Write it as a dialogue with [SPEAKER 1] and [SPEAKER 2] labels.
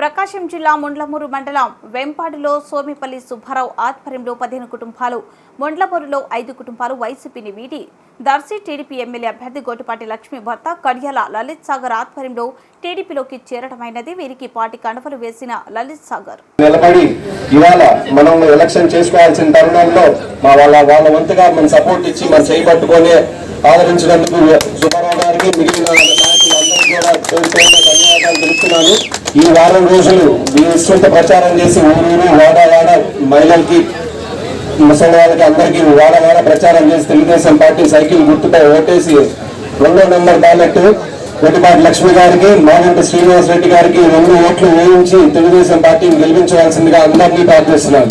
[SPEAKER 1] ప్రకాశం జిల్లా ముండ్లమూరు మండలం వెంపాడులో సోమిపల్లి సుబ్బారావు ఆధ్వర్యంలో పదిహేను కుటుంబాలు ముండ్లమూరులో ఐదు కుటుంబాలు వైసీపీని వీడి దర్శి టీడీపీ ఎమ్మెల్యే అభ్యర్థి గోటిపాటి లక్ష్మి భర్త కడియాల లలిత్ సాగర్ ఆధ్వర్యంలో టీడీపీలోకి చేరటమైనది. వీరికి పార్టీ కండవలు వేసిన లలిత్ సాగర్.
[SPEAKER 2] నిలబడి ఇవాళ మనం ఎలక్షన్ చేసుకోవాల్సిన తరుణంలో మా వాళ్ళ వాళ్ళ వంతుగా మన సపోర్ట్ ఇచ్చి మన చేయి పట్టుకొని ఆదరించినందుకు సుబ్బారావు గారికి మిగిలిన నాయకులందరికీ కూడా ధన్యవాదాలు తెలుపుతున్నాను. ఈ వారం రోజులు మీ విస్తృత ప్రచారం చేసి ఊరూరు వాడ వాడ మహిళలకి ముసలి వాళ్ళకి అందరికీ వాడ వాడ ప్రచారం చేసి తెలుగుదేశం పార్టీ సైకిల్ గుర్తుపై ఓటేసి రెండో నెంబర్ బ్యాలెట్ వెటిపాటి లక్ష్మి గారికి మాగంటి శ్రీనివాస్ రెడ్డి గారికి రెండు ఓట్లు వేయించి తెలుగుదేశం పార్టీని గెలిపించవలసిందిగా అందరినీ ప్రార్థిస్తున్నాను.